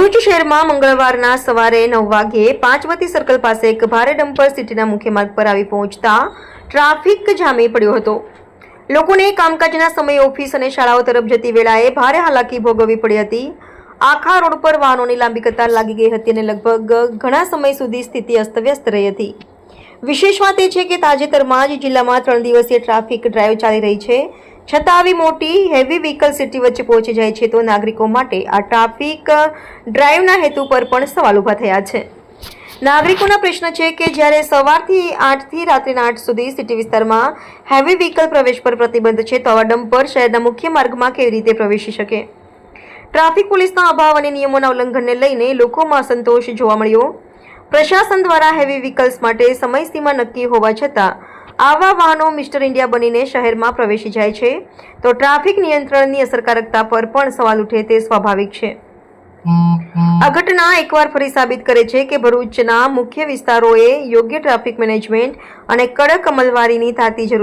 ભરૂચ શહેરમાં મંગળવારના સવારે નવ વાગ્યે પાંચવતી સર્કલ પાસે એક ભારે ડમ્પર સિટીના મુખ્ય માર્ગ પર આવી પહોંચતા ટ્રાફિક જામે પડ્યો હતો. લોકોને કામકાજના સમયે ઓફિસ અને શાળાઓ તરફ જતી વેળાએ ભારે હાલાકી ભોગવવી પડી હતી. આખા રોડ પર વાહનોની લાંબી કતાર લાગી ગઈ હતી અને લગભગ ઘણા સમય સુધી સ્થિતિ અસ્તવ્યસ્ત રહી હતી. વિશેષ વાત એ છે કે તાજેતરમાં જ જિલ્લામાં ત્રણ દિવસીય ટ્રાફિક ડ્રાઈવ ચાલી રહી છે. છતાં આવી મોટી હેવી વ્હીકલ સિટી વચ્ચે પહોંચી જાય છે તો નાગરિકો માટે આ ટ્રાફિક ડ્રાઈવના હેતુ પર પણ સવાલ ઊભા થયા છે. નાગરિકોના પ્રશ્ન છે કે જ્યારે સવારથી આઠથી રાત્રિના આઠ સુધી સિટી વિસ્તારમાં હેવી વ્હીકલ પ્રવેશ પર પ્રતિબંધ છે, તો આવા ડમ્પર શહેરના મુખ્ય માર્ગમાં કેવી રીતે પ્રવેશી શકે? ટ્રાફિક પોલીસના અભાવ અને નિયમોના ઉલ્લંઘનને લઈને લોકોમાં અસંતોષ જોવા મળ્યો. પ્રશાસન દ્વારા હેવી વ્હીકલ્સ માટે સમયસીમા નક્કી હોવા છતાં, આવા વાહનો મિસ્ટર ઇન્ડિયા બનીને શહેરમાં પ્રવેશી જાય છે. તો ટ્રાફિક નિયંત્રણની અસરકારકતા પર પણ સવાલ ઉઠે તે સ્વાભાવિક છે. આ ઘટના એકવાર ફરી સાબિત કરે છે કે ભરૂચના મુખ્ય વિસ્તારોએ યોગ્ય ટ્રાફિક મેનેજમેન્ટ અને કડક અમલવારીની થતી જરૂર